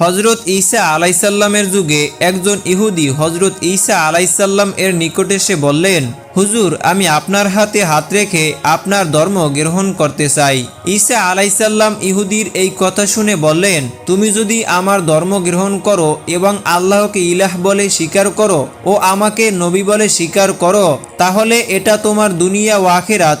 হজরত ঈসা আলাইসাল্লামের যুগে একজন ইহুদি হজরত ঈসা আলাইসাল্লাম এর নিকটে এসে বললেন, হুজুর, আমি আপনার হাতে হাত রেখে আপনার ধর্ম গ্রহণ করতে চাই। ঈসা আলাইসাল্লাম ইহুদির এই কথা শুনে বললেন, তুমি যদি আমার ধর্ম গ্রহণ করো এবং আল্লাহকে ইলাহ বলে স্বীকার করো ও আমাকে নবী বলে স্বীকার করো, তাহলে এটা তোমার দুনিয়া ও আখেরাত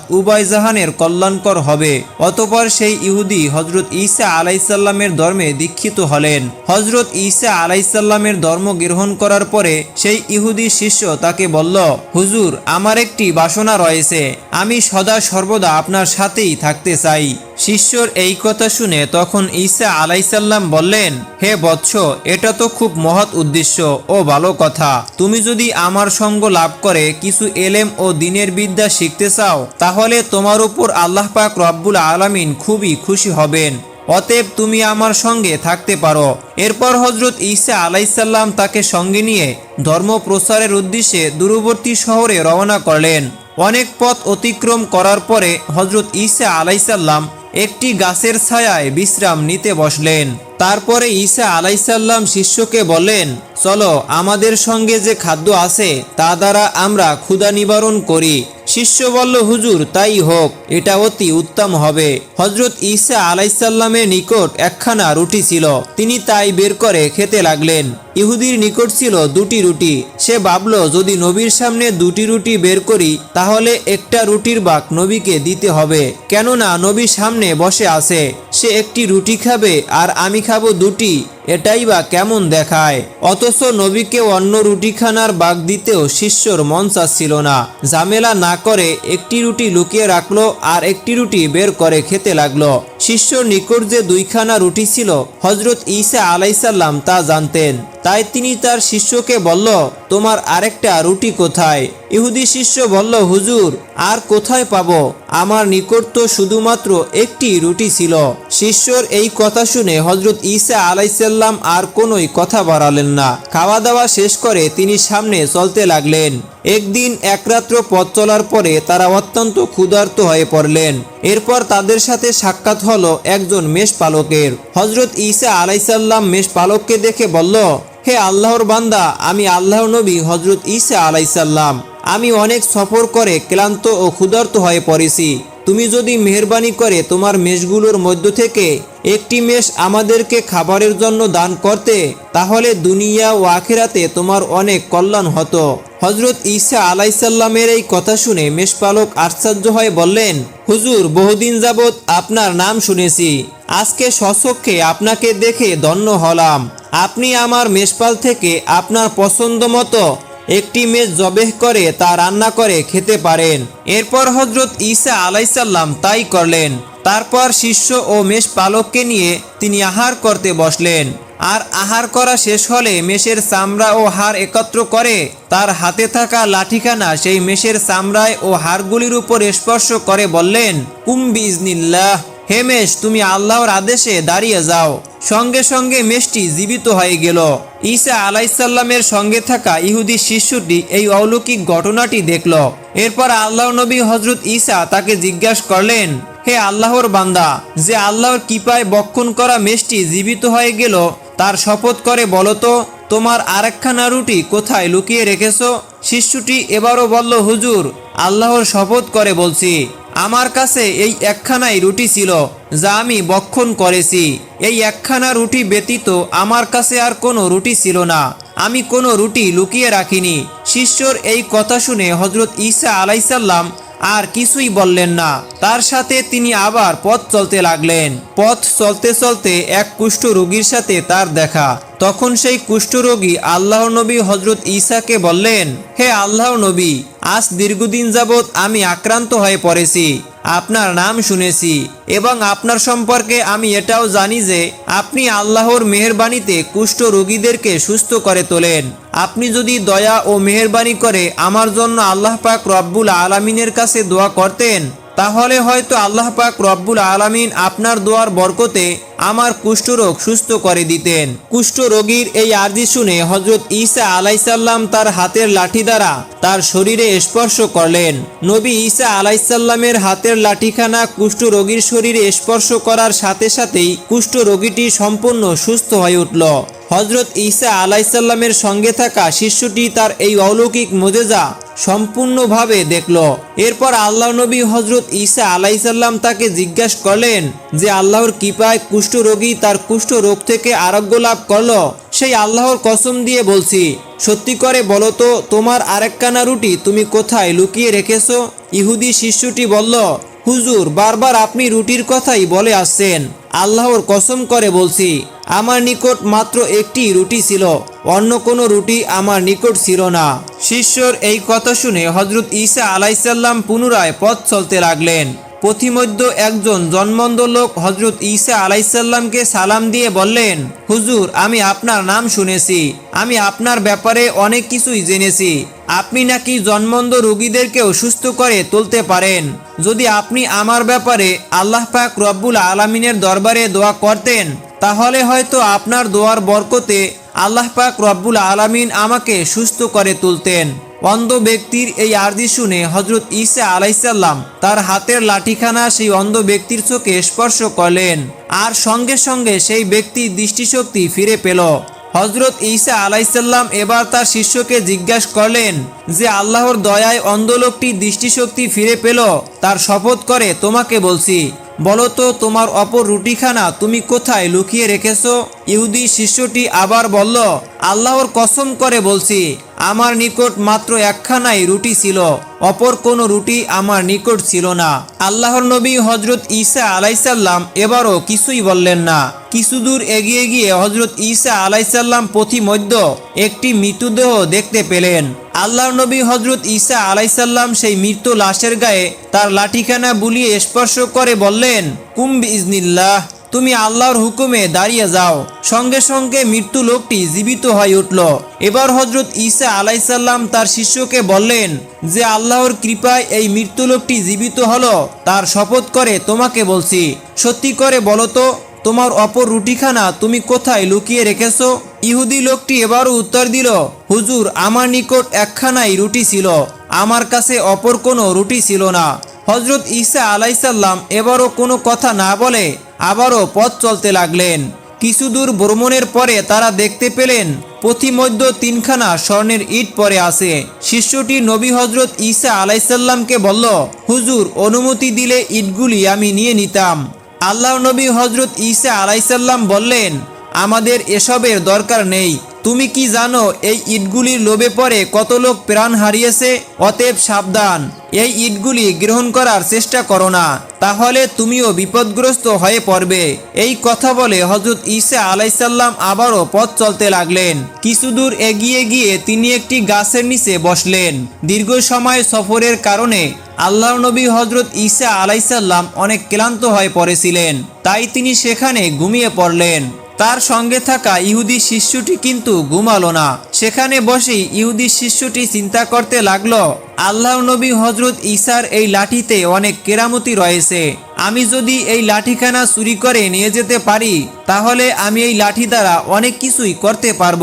জাহানের কল্যাণকর হবে। অতপর সেই ইহুদি হজরত ঈসা আলাইসাল্লামের ধর্মে দীক্ষিত হলেন। হজরত ঈসা আলাইসাল্লামের ধর্ম গ্রহণ করার পরে সেই ইহুদি শিষ্য তাকে বলল, হুজুর, আমার একটি বাসনা রয়েছে। আমি সদা সর্বদা আপনার সাথেই থাকতে চাই। শিষ্যর এই কথা শুনে তখন ঈসা আলাইসাল্লাম বললেন, হে বৎস, এটা তো খুব মহৎ উদ্দেশ্য। ও, ভালো কথা। তুমি যদি আমার সঙ্গ লাভ করে কিছু এলেম ও দিনের বিদ্যা শিখতে চাও, তাহলে তোমার উপর আল্লাহ পাক রব্বুল আলামিন খুবই খুশি হবেন। অতএব তুমি আমার সঙ্গে থাকতে পারো। এরপর হজরত ঈসা আলাইসাল্লাম তাকে সঙ্গে নিয়ে ধর্ম প্রসারের উদ্দেশ্যে দূরবর্তী শহরে রওনা করলেন। অনেক পথ অতিক্রম করার পরে হজরত ঈসা আলাইসাল্লাম একটি গাছের ছায়ায় বিশ্রাম নিতে বসলেন। তারপরে ঈসা আলাইসাল্লাম শিষ্যকে বলেন চলো, আমাদের সঙ্গে যে খাদ্য আছে, তা দ্বারা আমরা ক্ষুধা নিবারণ করি। শিষ্য বলল, হুজুর, তাই হোক, এটা অতি উত্তম হবে। হজরত ঈসা আলাইসাল্লামের নিকট একখানা রুটি ছিল। তিনি তাই বের করে খেতে লাগলেন। ইহুদির নিকট ছিল দুটি রুটি। সে ভাবল, যদি নবীর সামনে দুটি রুটি বের করি, তাহলে একটা রুটির বাক নবীকে দিতে হবে। কেননা নবীর সামনে বসে আছে। সে একটি রুটি খাবে, আর আমি খাব দুটি। এটাই বা কেমন দেখায়? অথচ নবীকে অন্য রুটিখানার বাগ দিতেও শিষ্যর মন চাচ্ছিল না। ঝামেলা না করে একটি রুটি লুকিয়ে রাখল, আর একটি রুটি বের করে খেতে লাগল। শিষ্যর নিকট যে দুইখানা রুটি ছিল হজরত ঈসা আলাইসাল্লাম তা জানতেন। তাই তিনি তার শিষ্যকে বলল, তোমার আরেকটা রুটি কোথায়? ইহুদি শিষ্য বলল, হুজুর, আর কোথায় পাব? আমার নিকট তো শুধুমাত্র একটি রুটি ছিল। শিষ্যর এই কথা শুনে হজরত ঈসা আলাইসাল্লাম আর কোনোই কথা বাড়ালেন না। খাওয়া দাওয়া শেষ করে তিনি সামনে চলতে লাগলেন। একদিন একরাত্র পথ চলার পরে তারা অত্যন্ত ক্ষুধার্ত হয়ে পড়লেন। এরপর তাদের সাথে সাক্ষাৎ হলো একজন মেষ পালকের হজরত ঈসা আলাইসাল্লাম মেষ পালককে দেখে বলল হে আল্লাহর বান্দা, আমি আল্লাহ নবী হজরত ঈসা আলাইসাল্লাম আমি অনেক সফর করে ক্লান্ত ও ক্ষুধার্ত হয়ে পড়েছি। তুমি যদি মেহরবানি করে তোমার মেষগুলোর মধ্য থেকে একটি মেষ আমাদেরকে খাবারের জন্য দান করতে, তাহলে দুনিয়া ও আখেরাতে তোমার অনেক কল্যাণ হতো। হজরত ঈসা আলাইসাল্লামের এই কথা শুনে মেষপালক আশ্চর্য হয়ে বললেন, হুজুর, বহুদিন যাবৎ আপনার নাম শুনেছি। আজকে সচক্ষে আপনাকে দেখে ধন্য হলাম। আপনি আমার মেষপাল থেকে আপনার পছন্দ মতো একটি মেষ জবেহ করে তা রান্না করে খেতে পারেন। এরপর হজরত ঈসা আলাইসাল্লাম তাই করলেন। তারপর শিষ্য ও মেষ পালককে নিয়ে তিনি আহার করতে বসলেন। আর আহার করা শেষ হলে মেষের চামড়া ও হাড় একত্র করে তার হাতে থাকা লাঠিখানা সেই মেষের চামড়ায় ও হাড়গুলির উপর স্পর্শ করে বললেন কুম্বি ইজনিল্লাহ হে মেষ, তুমি আল্লাহর আদেশে দাঁড়িয়ে যাও। সঙ্গে সঙ্গে মেষটি জীবিত হয়ে গেল। ঈসা আলাইসাল্লামের সঙ্গে থাকা ইহুদি শিষ্যটি এই অলৌকিক ঘটনাটি দেখল। এরপর আল্লাহ নবী হজরত ঈসা তাকে জিজ্ঞাসা করলেন, হে আল্লাহর বান্দা, যে আল্লাহর কিপায় বক্ষণ করা মেষটি জীবিত হয়ে গেল, তার শপথ করে বলতো তোমার আরেকখানা রুটি কোথায় লুকিয়ে রেখেছ? শিষ্যটি এবারও বলল, হুজুর, আল্লাহর শপথ করে বলছি। আমার কাছে এই একখানাই রুটি ছিল, যা আমি বক্ষণ করেছি। এই একখানা রুটি ব্যতীত আমার কাছে আর কোনো রুটি ছিল না। আমি কোনো রুটি লুকিয়ে রাখিনি। শিষ্যর এই কথা শুনে হজরত ঈসা আলাইসাল্লাম আর কিছুই বললেন না। তার সাথে তিনি আবার পথ চলতে লাগলেন। পথ চলতে চলতে এক কুষ্ঠ রোগীর সাথে তার দেখা। তখন সেই কুষ্ঠরোগী আল্লাহ নবী হজরত ঈসাকে বললেন, হে আল্লাহ নবী, আজ দীর্ঘদিন যাবৎ আমি আক্রান্ত হয়ে পড়েছি। আপনার নাম শুনেছি এবং আপনার সম্পর্কে আমি এটাও জানি যে আপনি আল্লাহর মেহরবানিতে কুষ্ঠ রোগীদেরকে সুস্থ করে তোলেন। আপনি যদি দয়া ও মেহরবানি করে আমার জন্য আল্লাহ পাক রব্বুল আলমিনের কাছে দোয়া করতেন, তাহলে হয়তো আল্লাহ পাক রব্বুল আলমিন আপনার দোয়ার বরকতে আমার কুষ্ঠরোগ সুস্থ করে দিতেন। কুষ্ঠ রোগীর এই আর্জি শুনে হজরত ঈসা আলাইসাল্লাম তার হাতের লাঠি দ্বারা তার শরীরে স্পর্শ করলেন। নবী ঈসা আলাইসাল্লামের হাতের লাঠিখানা কুষ্ঠ রোগীর শরীরে স্পর্শ করার সাথে সাথেই কুষ্ঠ রোগীটি সম্পূর্ণ সুস্থ হয়ে উঠল। হজরত ঈসা আলাইসাল্লামের সঙ্গে থাকা শিষ্যটি তার এই অলৌকিক মোজেজা সম্পূর্ণভাবে দেখল। এরপর আল্লাহ নবী হজরত ঈসা আলাইসাল্লাম তাকে জিজ্ঞাসা করলেন যে, আল্লাহর কৃপায় কুষ্ঠরোগী তার কুষ্ঠ রোগ থেকে আরোগ্য লাভ করল? সেই আল্লাহর কসম দিয়ে বলছি। সত্যি করে বলো তো, তোমার আরেকখানা রুটি তুমি কোথায় লুকিয়ে রেখেছ? ইহুদি শিষ্যটি বলল, হুজুর, বারবার আপনি রুটির কথাই বলে আসছেন। আল্লাহর কসম করে বলছি, আমার নিকট মাত্র একটি রুটি ছিল, অন্য কোনো রুটি আমার নিকট ছিল না। শিষ্যর এই কথা শুনে হজরত ঈসা আলাইসাল্লাম পুনরায় পথ চলতে লাগলেন। পথিমধ্য একজন জন্মন্ধ লোক হজরত ঈসা আলাইসাল্লামকে সালাম দিয়ে বললেন, হুজুর, আমি আপনার নাম শুনেছি। আমি আপনার ব্যাপারে অনেক কিছুই জেনেছি। আপনি নাকি জন্মন্ধ রোগীদেরকেও সুস্থ করে তুলতে পারেন। যদি আপনি আমার ব্যাপারে আল্লাহ পাক রব্বুল আলমিনের দরবারে দোয়া করতেন, তাহলে হয়তো আপনার দোয়ার বরকতে আল্লাহ পাক রব্বুল আলামিন আমাকে সুস্থ করে তুলতেন। অন্ধ ব্যক্তির এই আর্জি শুনে হজরত ঈসা আলাইসাল্লাম তার হাতের লাঠিখানা সেই অন্ধ ব্যক্তির চোখে স্পর্শ করলেন। আর সঙ্গে সঙ্গে সেই ব্যক্তির দৃষ্টিশক্তি ফিরে পেল। হজরত ঈসা আলাইসাল্লাম এবার তার শিষ্যকে জিজ্ঞাসা করলেন যে, আল্লাহর দয়ায় অন্ধ লোকটি দৃষ্টিশক্তি ফিরে পেল? তার শপথ করে তোমাকে বলছি, বলো তো তোমার অপর রুটিখানা তুমি কোথায় লুকিয়ে রেখেছো? ইহুদি শিষ্যটি আবার বলল, আল্লাহর কসম করে বলছি আমার নিকট মাত্র একখানাই রুটি ছিল, অপর কোনো রুটি আমার নিকট ছিল না। আল্লাহর নবী হজরত ঈসা আলাইসাল্লাম এবারও কিছুই বললেন না। কিছু দূর এগিয়ে গিয়ে হজরত ঈসা আলাইসাল্লাম পথিমধ্য একটি মৃতদেহ দেখতে পেলেন। আল্লাহর নবী হজরত ঈসা আলাইসাল্লাম সেই মৃত্যু লাশের গায়ে তার লাঠিখানা বুলিয়ে স্পর্শ করে বললেন কুম্বি ইজনিল্লাহ তুমি আল্লাহর হুকুমে দাঁড়িয়ে যাও। সঙ্গে সঙ্গে মৃত্যু লোকটি জীবিত হয়ে উঠল। এবার হজরত ঈসা আলাইসাল্লাম তার শিষ্যকে বললেন, যে আল্লাহর কৃপায় এই মৃত্যু লোকটি জীবিত হলো, তার শপথ করে তোমাকে বলছি। সত্যি করে বলো তো, তোমার অপর রুটিখানা তুমি কোথায় লুকিয়ে রেখেছ? ইহুদি লোকটি এবারও উত্তর দিল, হুজুর, আমার নিকট একখানাই রুটি ছিল। আমার কাছে অপর কোনো রুটি ছিল না। হজরত ঈসা আলাইসাল্লাম এবারও কোনো কথা না বলে আবারও পথ চলতে লাগলেন। কিছু দূর ভ্রমণের পরে তারা দেখতে পেলেন, পথিমধ্য তিনখানা স্বর্ণের ইট পরে আছে। শিষ্যটি নবী হজরত ঈসা আলাইসাল্লামকে বলল, হুজুর, অনুমতি দিলে ইটগুলি আমি নিয়ে নিতাম। আল্লাহ নবী হজরত ঈসা আলাইসাল্লাম বললেন, আমাদের এসবের দরকার নেই। তুমি কি জানো, এই ইটগুলির লোভে পড়ে কত লোক প্রাণ হারিয়েছে? অতএব সাবধান, এই ইটগুলি গ্রহণ করার চেষ্টা করো না, তাহলে তুমিও বিপদগ্রস্ত হয়ে পড়বে। এই কথা বলে হজরত ঈসা আলাইসাল্লাম আবারও পথ চলতে লাগলেন। কিছু দূর এগিয়ে গিয়ে তিনি একটি গাছের নিচে বসলেন। দীর্ঘ সময় সফরের কারণে আল্লাহ নবী হজরত ঈসা আলাইসাল্লাম অনেক ক্লান্ত হয়ে পড়েছিলেন, তাই তিনি সেখানে ঘুমিয়ে পড়লেন। তার সঙ্গে থাকা ইহুদি শিষ্যটি কিন্তু ঘুমালো না। সেখানে বসেই ইহুদি শিষ্যটি চিন্তা করতে লাগল আল্লাহ নবী হজরত ঈসার এই লাঠিতে অনেক কেরামতি রয়েছে। আমি যদি এই লাঠিখানা চুরি করে নিয়ে যেতে পারি, তাহলে আমি এই লাঠি দ্বারা অনেক কিছুই করতে পারব।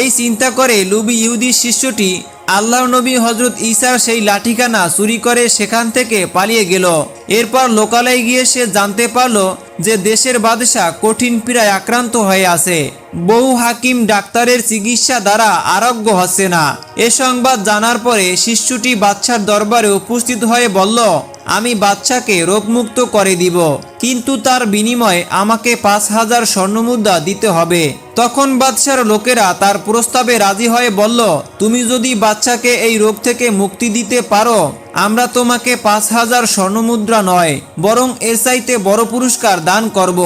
এই চিন্তা করে লুবি ইহুদি শিষ্যটি আল্লাহ নবী হজরত ঈসার সেই লাঠিখানা চুরি করে সেখান থেকে পালিয়ে গেল। এরপর লোকালয়ে গিয়ে সে জানতে পারল যে দেশের বাদশাহ কঠিন পীড়ায় আক্রান্ত হয়ে আছে। বহু হাকিম ডাক্তারের চিকিৎসা দ্বারা আরোগ্য হচ্ছে না। এ সংবাদ জানার পরে শিশুটি বাদশার দরবারে উপস্থিত হয়ে বলল আমি বাচ্চাকে রোগমুক্ত করে দিব, কিন্তু তার বিনিময়ে আমাকে পাঁচ হাজার স্বর্ণমুদ্রা দিতে হবে। তখন বাদশার লোকেরা তার প্রস্তাবে রাজি হয়ে বলল, তুমি যদি বাচ্চাকে এই রোগ থেকে মুক্তি দিতে পারো, আমরা তোমাকে পাঁচ হাজার স্বর্ণমুদ্রা নয়, বরং এর চাইতে বড় পুরস্কার দান করব।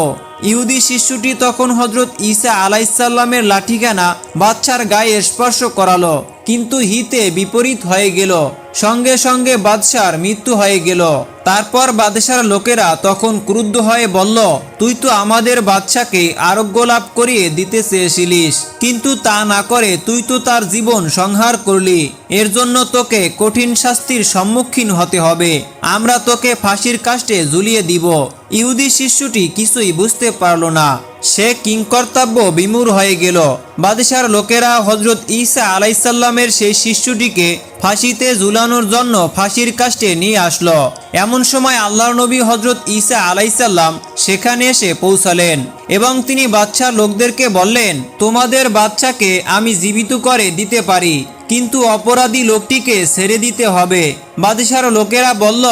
ইহুদি শিশুটি তখন হজরত ঈসা আলাইসাল্লামের লাঠিখানা বাচ্চার গায়ে স্পর্শ করালো। কিন্তু হিতে বিপরীত হয়ে গেল। সঙ্গে সঙ্গে বাদশার মৃত্যু হয়ে গেল। তারপর বাদশার লোকেরা তখন ক্রুদ্ধ হয়ে বলল, তুই তো আমাদের বাদশাকে আরোগ্য লাভ করিয়ে দিতে চেয়েছিলিস। কিন্তু তা না করে তুই তো তার জীবন সংহার করলি। এর জন্য তোকে কঠিন শাস্তির সম্মুখীন হতে হবে। আমরা তোকে ফাঁসির কাষ্টে ঝুলিয়ে দিব। ইহুদি শিষ্যটি কিছুই বুঝতে পারল না। সে কিংকর্তব্য বিমূর হয়ে গেল। বাদশার লোকেরা হজরত ঈসা আলাইসাল্লামের সেই শিষ্যটিকে ফাঁসিতে ঝুলানোর জন্য ফাঁসির কাষ্টে নিয়ে আসলো। এমন সময় আল্লাহর নবী হজরত ঈসা আলাইসাল্লাম সেখানে এসে পৌঁছালেন এবং তিনি বাচ্চা লোকদেরকে বললেন, তোমাদের বাচ্চাকে আমি জীবিত করে দিতে পারি, কিন্তু অপরাধী লোকটিকে ছেড়ে দিতে হবে। বাদশার লোকেরা বলল,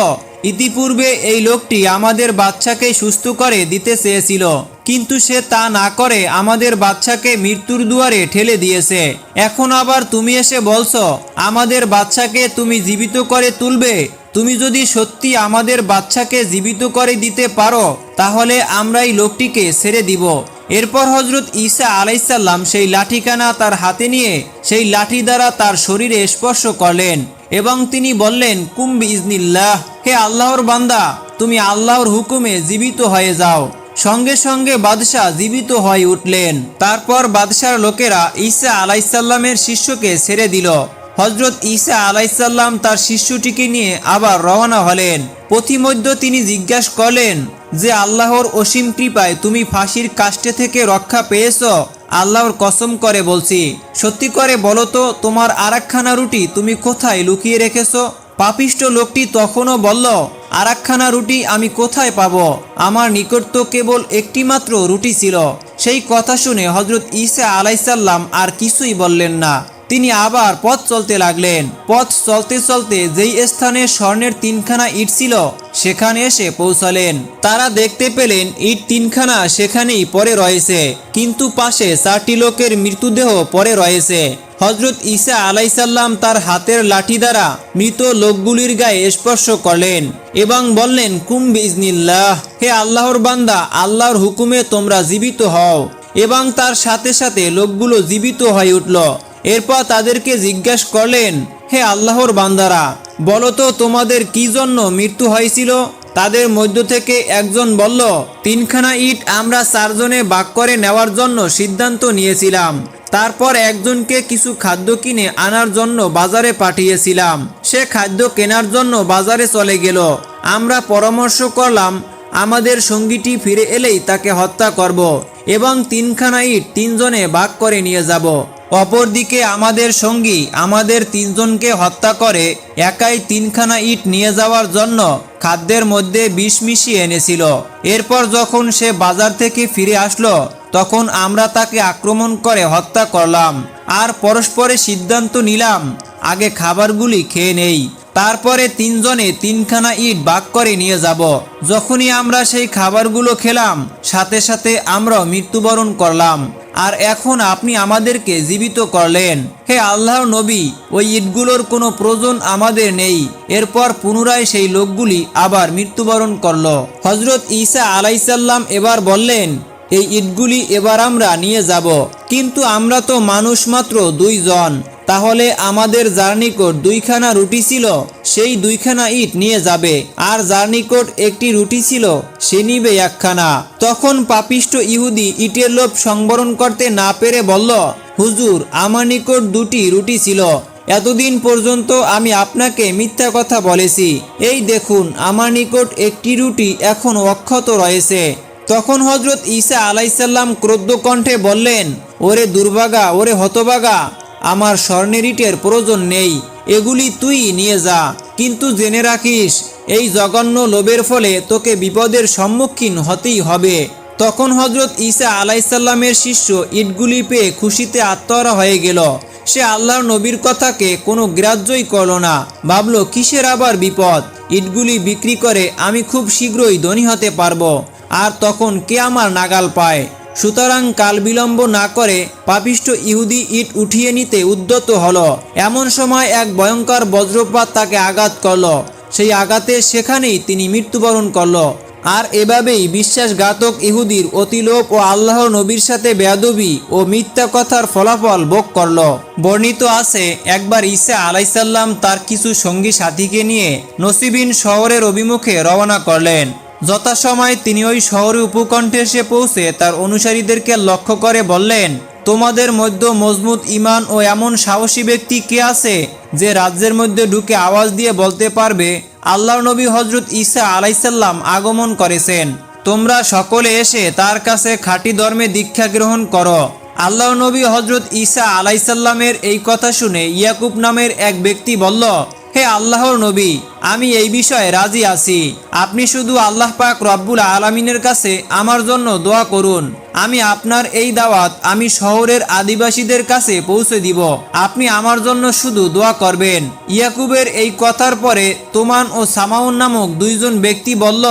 ইতিপূর্বে এই লোকটি আমাদের বাচ্চাকে সুস্থ করে দিতে চেয়েছিল। কিন্তু সে তা না করে আমাদের বাচ্চাকে মৃত্যুর দুয়ারে ঠেলে দিয়েছে। এখন আবার তুমি এসে বলছো, আমাদের বাচ্চাকে তুমি জীবিত করে তুলবে? তুমি যদি সত্যি আমাদের বাচ্চাকে জীবিত করে দিতে পারো, তাহলে আমরা এই লোকটিকে ছেড়ে দিব। এরপর হজরত ঈসা আলাইসাল্লাম সেই লাঠিখানা তার হাতে নিয়ে সেই লাঠি দ্বারা তার শরীরে স্পর্শ করলেন এবং তিনি বললেন কুম্বি ইজনিল্লাহ হে আল্লাহর বান্দা, তুমি আল্লাহর হুকুমে জীবিত হয়ে যাও। সঙ্গে সঙ্গে বাদশাহ জীবিত হয়ে উঠলেন। তারপর বাদশার লোকেরা ঈসা আলাইসাল্লামের শিষ্যকে ছেড়ে দিল। হজরত ঈসা আলাইসাল্লাম তার শিষ্যটিকে নিয়ে আবার রওনা হলেন। পথিমধ্য তিনি জিজ্ঞাসা করলেন, যে আল্লাহর অসীম কৃপায় তুমি ফাঁসির কাষ্টে থেকে রক্ষা পেয়েছ? আল্লাহর কসম করে বলছি, সত্যি করে বলো তো, তোমার আরাকখানা রুটি তুমি কোথায় লুকিয়ে রেখেছ? পাপিষ্ট লোকটি তখনও বলল, আরাকখানা রুটি আমি কোথায় পাব? আমার নিকট তো কেবল একটিমাত্র রুটি ছিল। সেই কথা শুনে হজরত ইসা আলাইসাল্লাম আর কিছুই বললেন না। তিনি আবার পথ চলতে লাগলেন। পথ চলতে চলতে যেই স্থানে স্বর্ণের তিনখানা ইট ছিল, সেখানে এসে পৌঁছালেন। তারা দেখতে পেলেন ইট তিনখানা সেখানেই পরে রয়েছে, কিন্তু পাশে চারটি লোকের মৃতদেহ পরে রয়েছে। হজরত ঈসা আলাইসাল্লাম তার হাতের লাঠি দ্বারা মৃত লোকগুলির গায়ে স্পর্শ করলেন এবং বললেন কুম্ভ ইজনিল্লাহ হে আল্লাহর বান্দা, আল্লাহর হুকুমে তোমরা জীবিত হও। এবং তার সাথে সাথে লোকগুলো জীবিত হয়ে উঠল। এরপর তাদেরকে জিজ্ঞাসা করলেন, হে আল্লাহর বান্দারা, বলো তো তোমাদের কি জন্য মৃত্যু হয়েছিল? তাদের মধ্য থেকে একজন বলল, তিনখানা ইট আমরা চারজনে বাক করে নেওয়ার জন্য সিদ্ধান্ত নিয়েছিলাম। তারপর একজনকে কিছু খাদ্য কিনে আনার জন্য বাজারে পাঠিয়েছিলাম। সে খাদ্য কেনার জন্য বাজারে চলে গেল। আমরা পরামর্শ করলাম আমাদের সঙ্গীটি ফিরে এলেই তাকে হত্যা করব এবং তিনখানা ইট তিনজনে ভাগ করে নিয়ে যাব। অপরদিকে আমাদের সঙ্গী আমাদের তিনজনকে হত্যা করে একাই তিনখানা ইট নিয়ে যাওয়ার জন্য খাদ্যের মধ্যে বিষ মিশিয়ে এনেছিল। এরপর যখন সে বাজার থেকে ফিরে আসলো, তখন আমরা তাকে আক্রমণ করে হত্যা করলাম। আর পরস্পরে সিদ্ধান্ত নিলাম, আগে খাবারগুলি খেয়ে নেই। তারপরে তিনজনে তিনখানা ইট বাক করে নিয়ে যাব। যখনই আমরা সেই খাবারগুলো খেলাম, সাথে সাথে আমরা মৃত্যুবরণ করলাম। আর এখন আপনি আমাদেরকে জীবিত করলেন। হে আল্লাহর নবী, ওই ইটগুলোর কোনো প্রয়োজন আমাদের নেই। এরপর পুনরায় সেই লোকগুলি আবার মৃত্যুবরণ করল। হজরত ঈসা আলাইসাল্লাম এবার বললেন, এই ইটগুলি এবার আমরা নিয়ে যাব। কিন্তু আমরা তো মানুষ মাত্র দুইজন। তাহলে আমাদের যার নিকট দুইখানা রুটি ছিল, সেই দুইখানা ইট নিয়ে যাবে। আর যার নিকট একটি রুটি ছিল, সে নিবে একখানা। তখন পাপিষ্ট ইহুদি ইটের লোভ সংবরণ করতে না পেরে বলল, হুজুর, আমার নিকট দুটি রুটি ছিল। এতদিন পর্যন্ত আমি আপনাকে মিথ্যা কথা বলেছি। এই দেখুন, আমার নিকট একটি রুটি এখন অক্ষত রয়েছে। তখন হজরত ঈসা আলাইসাল্লাম ক্রোদ্ধ কণ্ঠে বললেন, ওরে দুর্ভাগা, ওরে হতবাগা আমার স্বর্ণের ইটের প্রয়োজন নেই, এগুলি তুই নিয়ে যা। কিন্তু জেনে রাখিস, এই জঘন্য লোভের ফলে তোকে বিপদের সম্মুখীন হতেই হবে। তখন হজরত ঈসা আলাইসাল্লামের শিষ্য ইটগুলি পেয়ে খুশিতে আত্মহারা হয়ে গেল। সে আল্লাহর নবীর কথাকে কোনো গ্রাহ্যই করল না। ভাবল, কিসের আবার বিপদ? ইটগুলি বিক্রি করে আমি খুব শীঘ্রই ধনী হতে পারব। আর তখন কে আমার নাগাল পায়? সুতরাং কাল বিলম্ব না করে পাপিষ্ট ইহুদি ইট উঠিয়ে নিতে উদ্যত হল। এমন সময় এক ভয়ঙ্কর বজ্রপাত তাকে আঘাত করল। সেই আঘাতে সেখানেই তিনি মৃত্যুবরণ করল। আর এভাবেই বিশ্বাসঘাতক ইহুদির অতিলোপ ও আল্লাহ নবীর সাথে বেয়াদবি ও মিথ্যা কথার ফলাফল ভোগ করল। বর্ণিত আছে, একবার ঈসা আলাইসাল্লাম তার কিছু সঙ্গী সাথীকে নিয়ে নসিবিন শহরের অভিমুখে রওনা করলেন। যথাসময় তিনি ওই শহরে উপকণ্ঠে এসে পৌঁছে তার অনুসারীদেরকে লক্ষ্য করে বললেন, তোমাদের মধ্যে মজবুত ইমান ও এমন সাহসী ব্যক্তি কে আছে যে রাজ্যের মধ্যে ঢুকে আওয়াজ দিয়ে বলতে পারবে আল্লাহ নবী হজরত ঈসা আলাইসাল্লাম আগমন করেছেন। তোমরা সকলে এসে তার কাছে খাঁটি ধর্মে দীক্ষা গ্রহণ করো। আল্লাহ নবী হজরত ঈসা আলাইসাল্লামের এই কথা শুনে ইয়াকুব নামের এক ব্যক্তি বলল, হে আল্লাহর নবী, আমি এই বিষয়ে রাজি আছি। আপনি শুধু আল্লাহ পাক রব্বুল আলমিনের কাছে আমার জন্য দোয়া করুন। আমি আপনার এই দাওয়াত আমি শহরের আদিবাসীদের কাছে পৌঁছে দিব। আপনি আমার জন্য শুধু দোয়া করবেন। ইয়াকুবের এই কথার পরে তোমান ও সামাউন নামক দুইজন ব্যক্তি বলল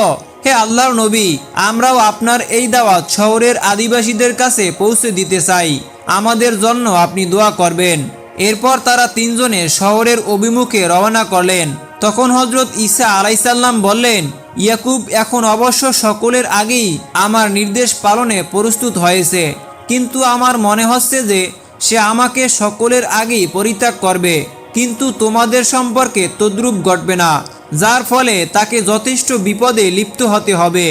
হে আল্লাহর নবী, আমরাও আপনার এই দাওয়াত শহরের আদিবাসীদের কাছে পৌঁছে দিতে চাই। আমাদের জন্য আপনি দোয়া করবেন। এরপর তারা তিনজনে শহরের অভিমুখে রওনা করলেন। তখন হজরত ঈসা আলাইসাল্লাম বললেন, ইয়াকুব, এখন অবশ্য সকলের আগেই আমার নির্দেশ পালনে প্রস্তুত হয়েছে। কিন্তু আমার মনে হচ্ছে যে সে আমাকে সকলের আগেই পরিত্যাগ করবে। কিন্তু তোমাদের সম্পর্কে তদ্রূপ ঘটবে না, যার ফলে তাকে যথেষ্ট বিপদে লিপ্ত হতে হবে।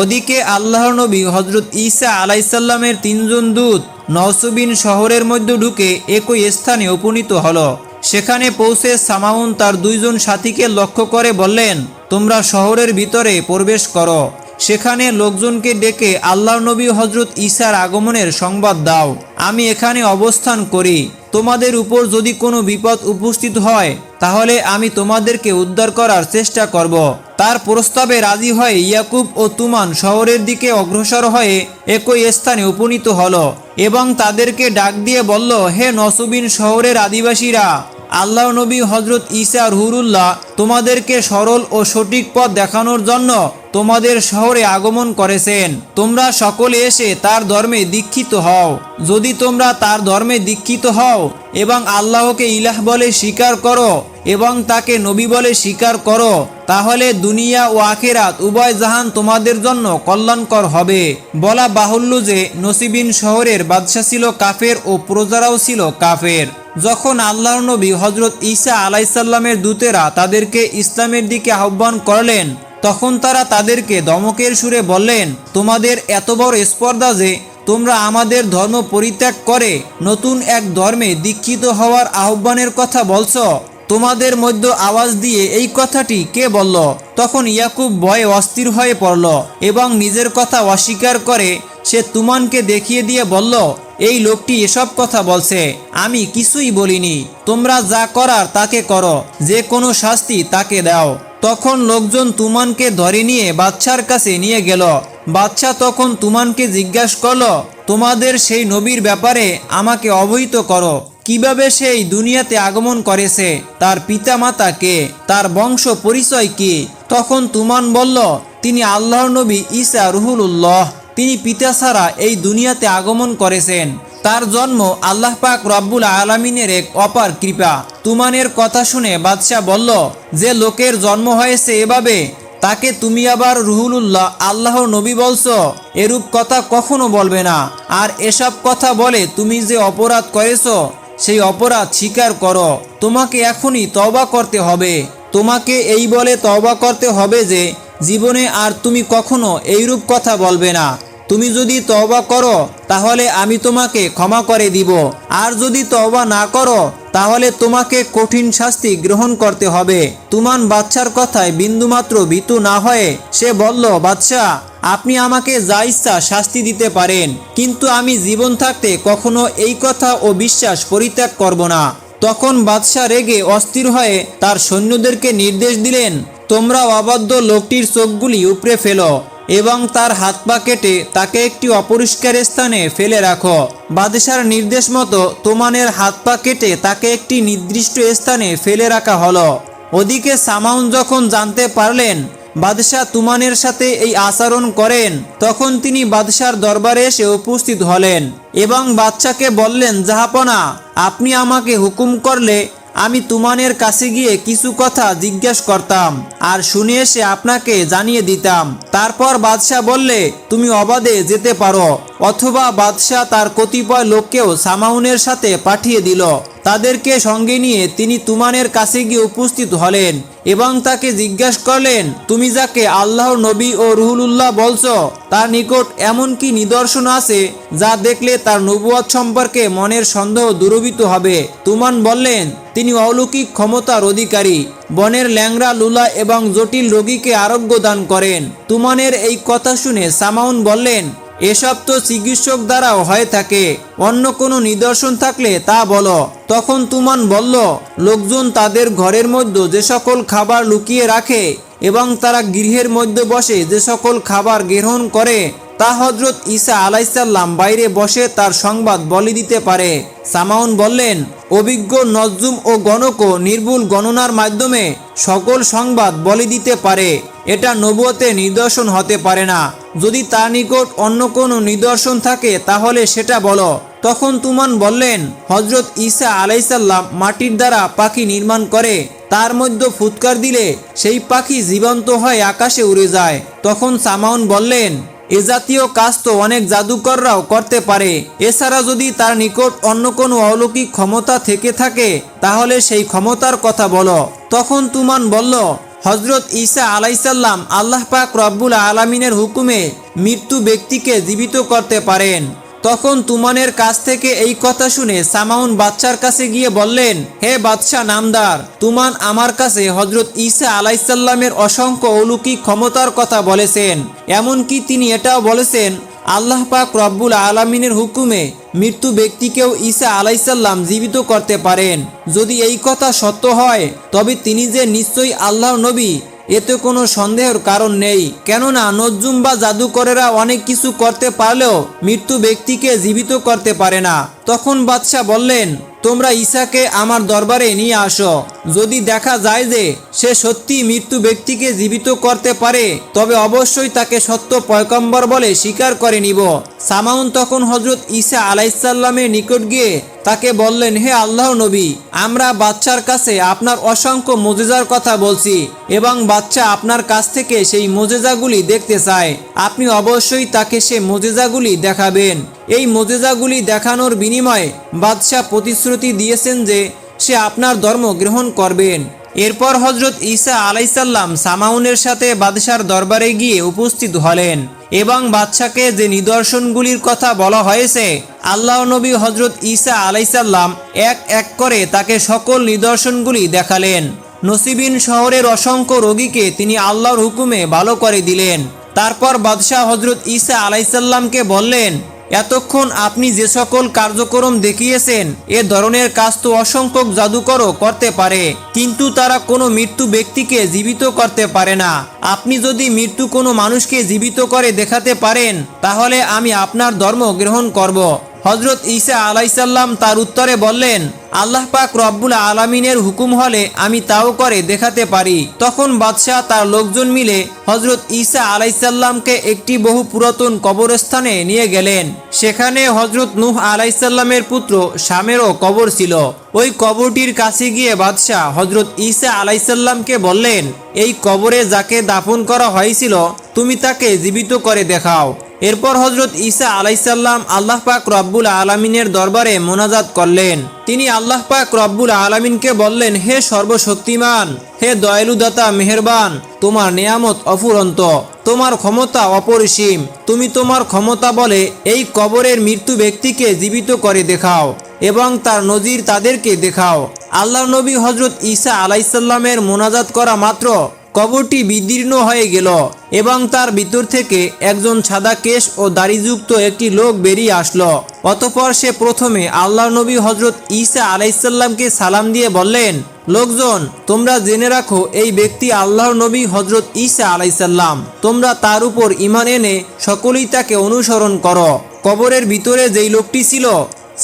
ওদিকে আল্লাহর নবী হজরত ঈসা আলাইসাল্লামের তিনজন দূত নওসুবিন শহরের মধ্যে ঢুকে একই স্থানে উপনীত হলো। সেখানে পৌঁছে সামাউন তার দুইজন সাথীকে লক্ষ্য করে বললেন, তোমরা শহরের ভিতরে প্রবেশ করো। সেখানে লোকজনকে ডেকে আল্লাহ নবী হজরত ঈসার আগমনের সংবাদ দাও। আমি এখানে অবস্থান করি। তোমাদের উপর যদি কোনো বিপদ উপস্থিত হয়, তাহলে আমি তোমাদেরকে উদ্ধার করার চেষ্টা করব। তার প্রস্তাবে রাজি হয়ে ইয়াকুব ও তুমান শহরের দিকে অগ্রসর হয়ে একই স্থানে উপনীত হলো এবং তাদেরকে ডাক দিয়ে বলল, হে নসুবিন শহরের আদিবাসীরা আল্লাহ নবী হজরত ইসা রুহুরুল্লাহ তোমাদেরকে সরল ও সঠিক পথ দেখানোর জন্য তোমাদের শহরে আগমন করেছেন। তোমরা সকলে এসে তার ধর্মে দীক্ষিত হও। যদি তোমরা তার ধর্মে দীক্ষিত হও এবং আল্লাহকে ইলাহ বলে স্বীকার করো এবং তাকে নবী বলে স্বীকার করো তাহলে দুনিয়া ও আখেরাত উভয় জাহান তোমাদের জন্য কল্যাণকর হবে। বলা বাহুল্য যে নসিবিন শহরের বাদশাহ ছিল কাফের ও প্রজারাও ছিল কাফের। যখন আল্লাহর নবী হজরত ঈসা আলাইসাল্লামের দূতেরা তাদেরকে ইসলামের দিকে আহ্বান করলেন, তখন তারা তাদেরকে দমকের সুরে বললেন, তোমাদের এত বড় স্পর্ধা যে তোমরা আমাদের ধর্ম পরিত্যাগ করে নতুন এক ধর্মে দীক্ষিত হওয়ার আহ্বানের কথা বলছো। তোমাদের মধ্য আওয়াজ দিয়ে এই কথাটি কে বলল? তখন ইয়াকুব ভয়ে অস্থির হয়ে পড়ল এবং নিজের কথা অস্বীকার করে সে তুমানকে দেখিয়ে দিয়ে বলল, এই লোকটি এসব কথা বলছে। আমি কিছুই বলিনি। তোমরা যা করার তাকে করো। যে কোনো শাস্তি তাকে দাও। তখন লোকজন তুমানকে ধরে নিয়ে বাচ্চার কাছে নিয়ে গেল। বাচ্চা তখন তুমানকে জিজ্ঞাসা করল, তোমাদের সেই নবীর ব্যাপারে আমাকে অবহিত করো। কীভাবে সেই দুনিয়াতে আগমন করেছে? তার পিতা মাতা কে? তার বংশ পরিচয় কি? তখন তুমান বলল, তিনি আল্লাহর নবী ঈসা রুহুল্লাহ তিনি পিতা ছাড়া এই দুনিয়াতে আগমন করেছেন। তার জন্ম আল্লাহ পাক রব্বুল আলমিনের এক অপার কৃপা। তুমানের কথা শুনে বাদশাহ বলল, যে লোকের জন্ম হয়েছে এভাবে, তাকে তুমি আবার রুহুলুল্লাহ আল্লাহ নবী বলছ? এরূপ কথা কখনো বলবে না। আর এসব কথা বলে তুমি যে অপরাধ করেছ সেই অপরাধ স্বীকার করো। তোমাকে এখনই তবা করতে হবে। তোমাকে এই বলে তবা করতে হবে যে, জীবনে আর তুমি কখনো এইরূপ কথা বলবে না। তুমি যদি তওবা করো, তাহলে আমি তোমাকে ক্ষমা করে দিব। আর যদি তওবা না করো, তাহলে তোমাকে কঠিন শাস্তি গ্রহণ করতে হবে। তুমান বাচ্চার কথায় বিন্দুমাত্র ভীতু না হয়ে সে বলল বাচ্চা আপনি আমাকে যা ইচ্ছা শাস্তি দিতে পারেন, কিন্তু আমি জীবন থাকতে কখনো এই কথা ও বিশ্বাস পরিত্যাগ করব না। তখন বাদশাহ রেগে অস্থির হয়ে তার সৈন্যদেরকে নির্দেশ দিলেন তোমরা অবাধ্য লোকটির চোখগুলি উপড়ে ফেলো। এবং তার হাত পা কেটে তাকে একটি অপরিষ্কার স্থানে ফেলে রাখো। বাদশার নির্দেশ মতো তোমানের হাত পা কেটে তাকে একটি নির্দিষ্ট স্থানে ফেলে রাখা হলো। ওদিকে সামাউন যখন জানতে পারলেন বাদশাহ তুমানের সাথে এই আচরণ করেন, তখন তিনি বাদশার দরবারে এসে উপস্থিত হলেন এবং বাচ্চাকে বললেন, জাহাপনা, আপনি আমাকে হুকুম করলে আমি তুমানের কাছে গিয়ে কিছু কথা জিজ্ঞেস করতাম, আর শুনে এসে আপনাকে জানিয়ে দিতাম। তারপর বাদশাহ বললে, তুমি অবাধে যেতে পারো। অথবা বাদশাহ তার কতিপয় লোককেও সামাউনের সাথে পাঠিয়ে দিল। তাদেরকে সঙ্গে নিয়ে তিনি তুমানের কাছে গিয়ে উপস্থিত হলেন। এবং তাকে জিজ্ঞাসা করলেন, তুমি যাকে আল্লাহর নবী ও রুহুল্লাহ বলছ, তার নিকট এমন কি নিদর্শন আছে যা দেখলে তার নবুয়াদ সম্পর্কে মনের সন্দেহ দূরীভূত হবে? তুমান বললেন, তিনি অলৌকিক ক্ষমতার অধিকারী। বনের ল্যাংরা লুলা এবং জটিল রোগীকে আরোগ্য দান করেন। তুমানের এই কথা শুনে সামাউন বললেন এসব তো চিকিৎসক দ্বারাও হয়ে থাকে। অন্য কোনো নিদর্শন থাকলে তা বলো। তখন তুমান বলল, লোকজন তাদের ঘরের মধ্যে যে সকল খাবার লুকিয়ে রাখে এবং তারা গৃহের মধ্যে বসে যে সকল খাবার গ্রহণ করে তা হজরত ঈসা আলাইসাল্লাম বাইরে বসে তার সংবাদ বলি দিতে পারে। সামাউন বললেন, অভিজ্ঞ নজুম ও গণক নির্ভুল গণনার মাধ্যমে সকল সংবাদ বলি দিতে পারে। এটা নবুয়তে নিদর্শন হতে পারে না। যদি তার নিকট অন্য কোনো নিদর্শন থাকে, তাহলে সেটা বলো। তখন তুমান বললেন হজরত ঈসা আলাইসাল্লাম মাটির দ্বারা পাখি নির্মাণ করে। তার মধ্যে ফুৎকার দিলে সেই পাখি জীবন্ত হয় আকাশে উড়ে যায়। তখন সামাউন বললেন এ জাতীয় কাজ তো অনেক জাদুকররাও করতে পারে। এছাড়া যদি তার নিকট অন্য কোনো অলৌকিক ক্ষমতা থেকে থাকে, তাহলে সেই ক্ষমতার কথা বলো। তখন তুমান বলল হজরত ঈসা আলাইসাল্লাম আল্লাহ পাক রব্বুল আলমিনের হুকুমে মৃত্যু ব্যক্তিকে জীবিত করতে পারেন। তখন তুমানের কাছ থেকে এই কথা শুনে সামাউন বাচ্চার কাছে গিয়ে বললেন, হে বাদশাহ নামদার, তুমান আমার কাছে হজরত ঈসা আলাইসাল্লামের অসংখ্য অলৌকিক ক্ষমতার কথা বলেছেন। এমনকি তিনি এটাও বলেছেন, আল্লাহ পাক রব্বুল আলমিনের হুকুমে মৃত্যু ব্যক্তিকেও ঈসা আলাইসাল্লাম জীবিত করতে পারেন। যদি এই কথা সত্য হয়, তবে তিনি যে নিশ্চয়ই আল্লাহ নবী এতে কোনো সন্দেহের কারণ নেই। কেননা নজ্জুম বা জাদুকরেরা অনেক কিছু করতে পারলেও মৃত্যু ব্যক্তিকে জীবিত করতে পারে না। তখন বাদশাহ বললেন, তোমরা ঈশাকে আমার দরবারে নিয়ে আসো। যদি দেখা যায় যে সে সত্যি মৃত্যু ব্যক্তিকে জীবিত করতে পারে, তবে অবশ্যই তাকে সত্য পয়কম্বর বলে স্বীকার করে নিব। সামাউন তখন হজরত ঈসা আলাইসাল্লামের নিকট গিয়ে তাকে বললেন, হে আল্লাহ নবী, আমরা বাচ্চার কাছে আপনার অসংখ্য মজেজার কথা বলছি এবং বাচ্চা আপনার কাছ থেকে সেই মজেজাগুলি দেখতে চায়। আপনি অবশ্যই তাকে সে মজেজাগুলি দেখাবেন। এই মজেজাগুলি দেখানোর বিনিময়ে বাদশাহ প্রতিশ্রুতি দিয়েছেন যে সে আপনার ধর্ম গ্রহণ করবেন। এরপর হজরত ঈসা আলাইসাল্লাম সামাউনের সাথে বাদশার দরবারে গিয়ে উপস্থিত হলেন এবং বাদশাকে যে নিদর্শনগুলির কথা বলা হয়েছে, আল্লাহ নবী হজরত ঈসা আলাইসাল্লাম এক এক করে তাকে সকল নিদর্শনগুলি দেখালেন। নসিবিন শহরের অসংখ্য রোগীকে তিনি আল্লাহর হুকুমে ভালো করে দিলেন। তারপর বাদশাহ হজরত ঈসা আলাইসাল্লামকে বললেন এতক্ষণ আপনি যে সকল কার্যক্রম দেখিয়েছেন, এ ধরনের কাজ তো অসংখ্যক জাদুকরও করতে পারে, কিন্তু তারা কোনো মৃত্যু ব্যক্তিকে জীবিত করতে পারে না। আপনি যদি মৃত্যু কোনো মানুষকে জীবিত করে দেখাতে পারেন, তাহলে আমি আপনার ধর্ম গ্রহণ করব। হজরত ঈসা আলাইসাল্লাম তার উত্তরে বললেন আল্লাহ পাক রব্বুল আলমিনের হুকুম হলে আমি তাও করে দেখাতে পারি। তখন বাদশাহ তার লোকজন মিলে হজরত ঈসা আলাইসাল্লামকে একটি বহু পুরাতন কবরস্থানে নিয়ে গেলেন। সেখানে হজরত নূহ আলাইসাল্লামের পুত্র শামেরও কবর ছিল। ওই কবরটির কাছে গিয়ে বাদশাহ হজরত ঈসা আলাইসাল্লামকে বললেন, এই কবরে যাকে দাফন করা হয়েছিল, তুমি তাকে জীবিত করে দেখাও। এরপর হজরত ঈসা আলাইসাল্লাম আল্লাহ পাক রব্বুল আলমিনের দরবারে মোনাজাত করলেন। তিনি আল্লাহ পাক রব্বুল আলমিনকে বললেন, হে সর্বশক্তিমান, হে দয়ালুদাতা মেহেরবান, তোমার নিয়ামত অফুরন্ত, তোমার ক্ষমতা অপরিসীম, তুমি তোমার ক্ষমতা বলে এই কবরের মৃত্যু ব্যক্তিকে জীবিত করে দেখাও এবং তার নজির তাদেরকে দেখাও। আল্লাহ নবী হজরত ঈসা আলাইসাল্লামের মোনাজাত করা মাত্র কবরটি বিদীর্ণ হয়ে গেল এবং তার ভিতর থেকে একজন সাদা কেশ ও দাড়িযুক্ত একটি লোক বেরিয়ে আসলো। অতপর সে প্রথমে আল্লাহ নবী হজরত ঈসা আলাইসাল্লামকে সালাম দিয়ে বললেন, লোকজন, তোমরা জেনে রাখো এই ব্যক্তি আল্লাহর নবী হজরত ঈসা আলাইসাল্লাম তোমরা তার উপর ইমান এনে সকলেই তাকে অনুসরণ করো। কবরের ভিতরে যেই লোকটি ছিল,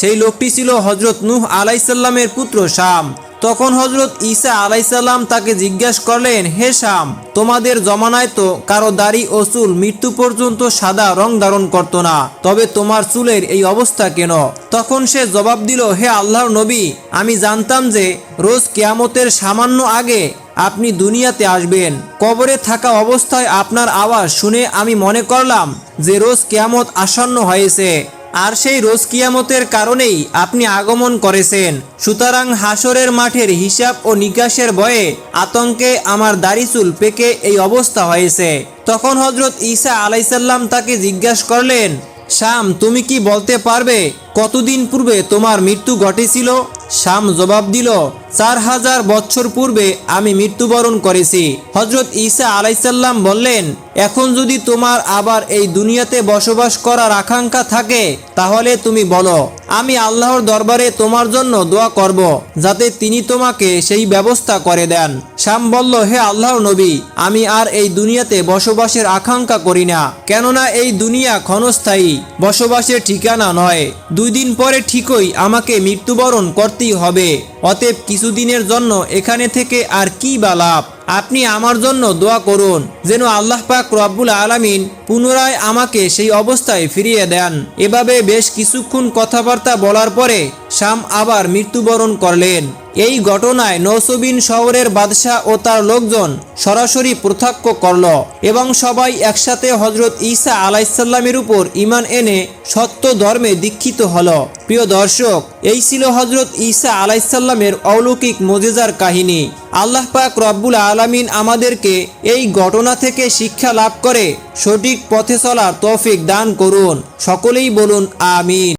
সেই লোকটি ছিল হজরত নূহ আলাইসাল্লামের পুত্র শাম। তখন হজরত ঈসা আলাইসাল্লাম তাকে জিজ্ঞাসা করলেন, হে শাম, তোমাদের জমানায় তো কারও দাড়ি ও চুল মৃত্যু পর্যন্ত সাদা রং ধারণ করত না, তবে তোমার চুলের এই অবস্থা কেন? তখন সে জবাব দিল, হে আল্লাহর নবী, আমি জানতাম যে রোজ কেয়ামতের সামান্য আগে আপনি দুনিয়াতে আসবেন। কবরে থাকা অবস্থায় আপনার আওয়াজ শুনে আমি মনে করলাম যে রোজ কেয়ামত আসন্ন হয়েছে। আর সেই রোজ কিয়ামতের কারণেই আপনি আগমন করেছেন। সুতরাং হাসরের মাঠের হিসাব ও নিকাশের ভয়ে আতঙ্কে আমার দাড়ি চুল পেকে এই অবস্থা হয়েছে। তখন হজরত ঈসা আলাইসাল্লাম তাকে জিজ্ঞাসা করলেন, শাম, তুমি কি বলতে পারবে কতদিন পূর্বে তোমার মৃত্যু ঘটেছিল? শাম জবাব দিল চার হাজার বছর পূর্বে আমি মৃত্যুবরণ করেছি। হজরত ঈসা আলাইসাল্লাম বললেন, এখন যদি তোমার আবার এই দুনিয়াতে বসবাস করার আকাঙ্ক্ষা থাকে, তাহলে তুমি বলো, আমি আল্লাহর দরবারে তোমার জন্য দোয়া করব, যাতে তিনি তোমাকে সেই ব্যবস্থা করে দেন। শ্যাম বলল, হে আল্লাহর নবী, আমি আর এই দুনিয়াতে বসবাসের আকাঙ্ক্ষা করি না, কেননা এই দুনিয়া ক্ষণস্থায়ী, বসবাসের ঠিকানা নয়। দুই দিন পরে ঠিকই আমাকে মৃত্যুবরণ করতেই হবে। অতএব কিছুদিনের জন্য এখানে থেকে আর কি বা লাভ? আপনি আমার জন্য দোয়া করুন, যেন আল্লাহ পাক রব্বুল আলামিন পুনরায় আমাকে সেই অবস্থায় ফিরিয়ে দেন। এভাবে বেশ কিছুক্ষণ কথাবার্তা বলার পরে শাম আবার মৃত্যুবরণ করলেন। এই ঘটনায় নৌসবিন শহরের বাদশাহ ও তার লোকজন সরাসরি প্রত্যক্ষ করল এবং সবাই একসাথে হজরত ঈসা আলাইসাল্লামের উপর ইমান এনে সত্য ধর্মে দীক্ষিত হল। প্রিয় দর্শক, এই ছিল হজরত ঈসা আলাইসাল্লামের অলৌকিক মজেজার কাহিনী। আল্লাহ পাক রব্বুল আলামিন আমাদেরকে এই ঘটনা থেকে শিক্ষা লাভ করে সঠিক পথে চলার তৌফিক দান করুন। সকলেই বলুন, আমিন।